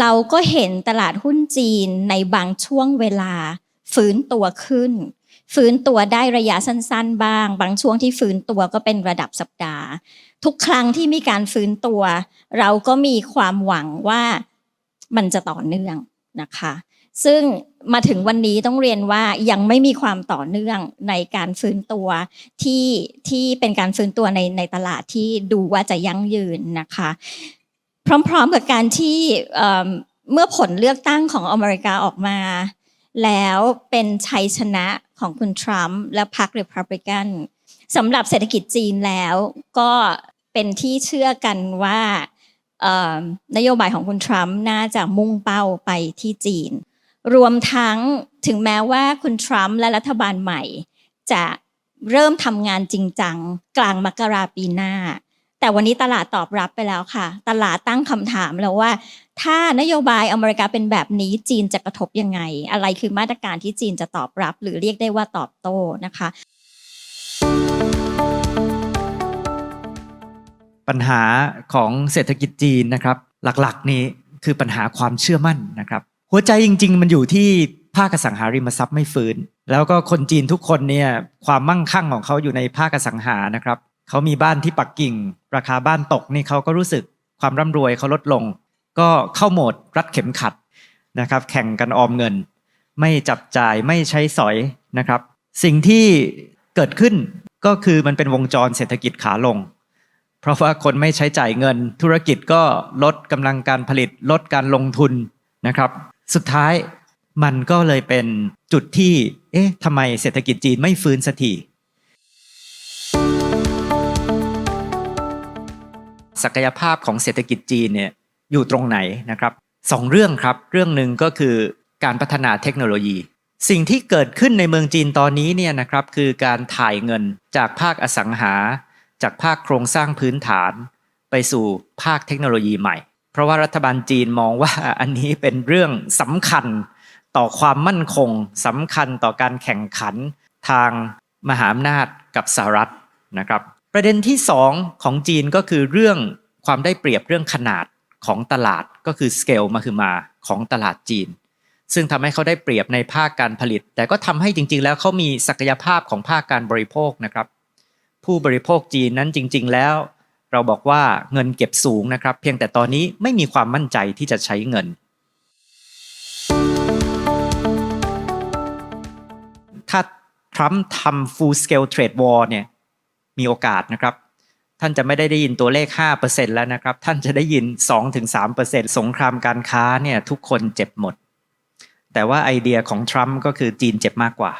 เราก็เห็นตลาดหุ้นจีนในบางช่วงเวลาฟื้นตัวขึ้น ฟื้นตัวได้ระยะสั้น ๆ บ้าง บางช่วงที่ฟื้นตัวก็เป็นระดับสัปดาห์ ทุกครั้งที่มีการฟื้นตัว เราก็มีความหวังว่ามันจะต่อเนื่องนะคะ ซึ่งมาถึงวันนี้ต้องเรียนว่ายังไม่มีความต่อเนื่องในการฟื้นตัวที่ที่เป็นการฟื้นตัวในในตลาดที่ดูว่าจะยั่งยืนนะคะ พร้อมๆกับการที่เมื่อผลเลือกตั้งของอเมริกาออกมา แล้วเป็นชัยชนะของคุณทรัมป์และพรรครีพับลิกันสำหรับเศรษฐกิจจีนแล้วก็เป็นที่เชื่อกันว่านโยบายของคุณทรัมป์น่าจะมุ่งเป้าไปที่จีน รวมทั้งถึงแม้ว่าคุณทรัมป์และรัฐบาลใหม่ จะเริ่มทำงานจริงจังกลางมกราปีหน้า แต่วันนี้ตลาดตอบรับไปแล้วค่ะ ตลาดตั้งคำถามแล้วว่า ถ้านโยบายอเมริกาเป็นแบบนี้จีนจะกระทบยังไง อะไรคือมาตรการที่จีนจะตอบรับ หรือเรียกได้ว่าตอบโต้นะคะ ปัญหาของเศรษฐกิจจีนนะครับ หลักๆ นี้คือปัญหาความเชื่อมั่นนะครับ หัวใจจริง ๆ มันอยู่ที่ภาคสังหาริมทรัพย์ไม่ฟื้น แล้วก็คนจีนทุกคนเนี่ยความมั่งคั่งของเขาอยู่ในภาคสังหานะครับ เขามีบ้านที่ปักกิ่ง ราคาบ้านตกนี่เขาก็รู้สึกความร่ำรวยเขาลดลง ก็เข้าโหมดรัดเข็มขัดนะครับ แข่งกันออมเงิน ไม่จับจ่ายไม่ใช้สอยนะครับ สิ่งที่เกิดขึ้นก็คือมันเป็นวงจรเศรษฐกิจขาลง เพราะว่าคนไม่ใช้จ่ายเงิน ธุรกิจก็ลดกำลังการผลิต ลดการลงทุนนะครับ สุดท้ายมันก็เลยเป็นจุดที่ เอ๊ะทำไมเศรษฐกิจจีนไม่ฟื้นสักที ศักยภาพของเศรษฐกิจจีนเนี่ยอยู่ตรงไหนนะครับสองเรื่องครับ เรื่องหนึ่งก็คือการพัฒนาเทคโนโลยี สิ่งที่เกิดขึ้นในเมืองจีนตอนนี้เนี่ยนะครับคือการถ่ายเงินจากภาคอสังหา จากภาคโครงสร้างพื้นฐาน ไปสู่ภาคเทคโนโลยีใหม่ เพราะว่ารัฐบาลจีนมองว่าอันนี้เป็นเรื่องสำคัญต่อความมั่นคงสำคัญต่อการแข่งขันทางมหาอำนาจกับสหรัฐนะครับ ประเด็นที่สองของจีนก็คือเรื่องความได้เปรียบเรื่องขนาดของตลาดก็คือสเกลมาคือมาของตลาดจีน ซึ่งทำให้เขาได้เปรียบในภาคการผลิต แต่ก็ทำให้จริง ๆ แล้วเขามีศักยภาพของภาคการบริโภคนะครับ ผู้บริโภคจีนนั้นจริง ๆ แล้ว เราบอกว่าเงินเก็บสูงนะครับ เพียงแต่ตอนนี้ไม่มีความมั่นใจที่จะใช้เงิน ถ้าทรัมป์ทำ full scale trade war เนี่ย มีโอกาสนะครับ ท่านจะไม่ได้ได้ยินตัวเลข 5%แล้วนะครับ ท่านจะได้ยิน 2-3%สงครามการค้าเนี่ยทุกคนเจ็บหมด แต่ว่าไอเดียของทรัมป์ก็คือจีนเจ็บมากกว่า